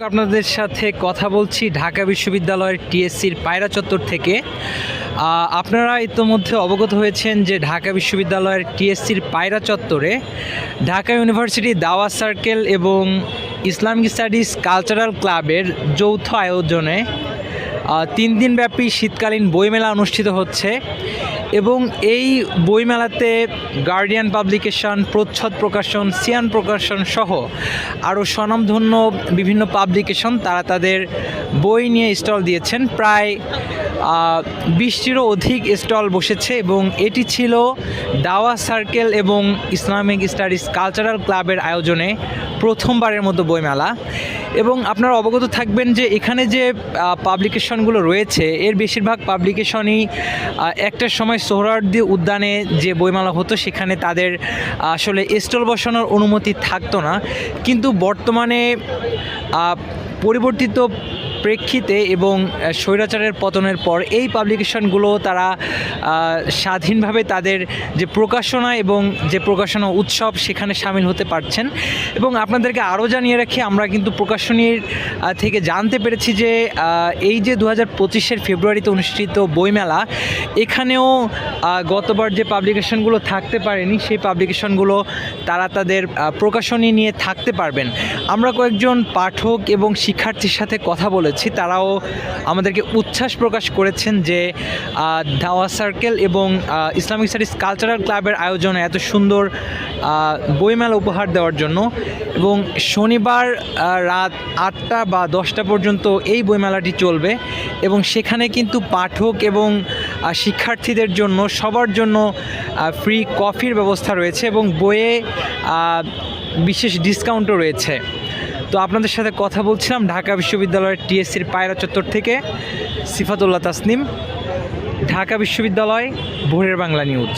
আপনাদের সাথে কথা বলছি ঢাকা বিশ্ববিদ্যালয়ের টিএসসির পায়রা চত্বর থেকে। আপনারা ইতোমধ্যে অবগত হয়েছেন যে ঢাকা বিশ্ববিদ্যালয়ের টিএসসির পায়রা চত্বরে ঢাকা ইউনিভার্সিটি দাওয়া সার্কেল এবং ইসলামিক স্টাডিজ কালচারাল ক্লাবের যৌথ আয়োজনে তিন দিনব্যাপী শীতকালীন বইমেলা অনুষ্ঠিত হচ্ছে। এবং এই বইমেলাতে গার্ডিয়ান পাবলিকেশন প্রচ্ছদ প্রকাশন, সিয়ান প্রকাশন সহ আরও স্বনামধন্য বিভিন্ন পাবলিকেশন তারা তাদের বই নিয়ে স্টল দিয়েছেন। প্রায় বিশটিরও অধিক স্টল বসেছে এবং এটি ছিল দাওয়া সার্কেল এবং ইসলামিক স্টাডিজ কালচারাল ক্লাবের আয়োজনে প্রথমবারের মতো বইমেলা। এবং আপনারা অবগত থাকবেন যে এখানে যে পাবলিকেশনগুলো রয়েছে, এর বেশিরভাগ পাবলিকেশনই একটা সময় সোহরার্দি উদ্যানে যে বইমালা হতো সেখানে তাদের আসলে স্টল বসানোর অনুমতি থাকতো না। কিন্তু বর্তমানে পরিবর্তিত প্রেক্ষিতে এবং স্বৈরাচারের পতনের পর এই পাবলিকেশনগুলো তারা স্বাধীনভাবে তাদের যে প্রকাশনা এবং যে প্রকাশনা উৎসব সেখানে সামিল হতে পারছেন। এবং আপনাদেরকে আরও জানিয়ে রাখি, আমরা কিন্তু প্রকাশনীর থেকে জানতে পেরেছি যে এই যে দু হাজার পঁচিশের ফেব্রুয়ারিতে অনুষ্ঠিত বইমেলা, এখানেও গতবার যে পাবলিকেশনগুলো থাকতে পারেনি, সেই পাবলিকেশনগুলো তারা তাদের প্রকাশনী নিয়ে থাকতে পারবেন। আমরা কয়েকজন পাঠক এবং শিক্ষার্থীর সাথে কথা বলেছি, তারাও আমাদেরকে উচ্ছ্বাস প্রকাশ করেছেন যে দাওয়া সার্কেল এবং ইসলামিক স্টাডিজ কালচারাল ক্লাবের আয়োজনে এত সুন্দর বইমেলা উপহার দেওয়ার জন্য এবং শনিবার রাত আটটা বা দশটা পর্যন্ত এই বইমেলাটি চলবে এবং সেখানে কিন্তু পাঠক এবং শিক্ষার্থীদের জন্য সবার জন্য ফ্রি কফির ব্যবস্থা রয়েছে এবং বইয়ে বিশেষ ডিসকাউন্টও রয়েছে। তো আপনাদের সাথে কথা বলছিলাম ঢাকা বিশ্ববিদ্যালয়ের টিএসসির পায়রা চত্বর থেকে সিফাতুল্লাহ তাসনিম, ঢাকা বিশ্ববিদ্যালয় ভোরের বাংলা নিউজ।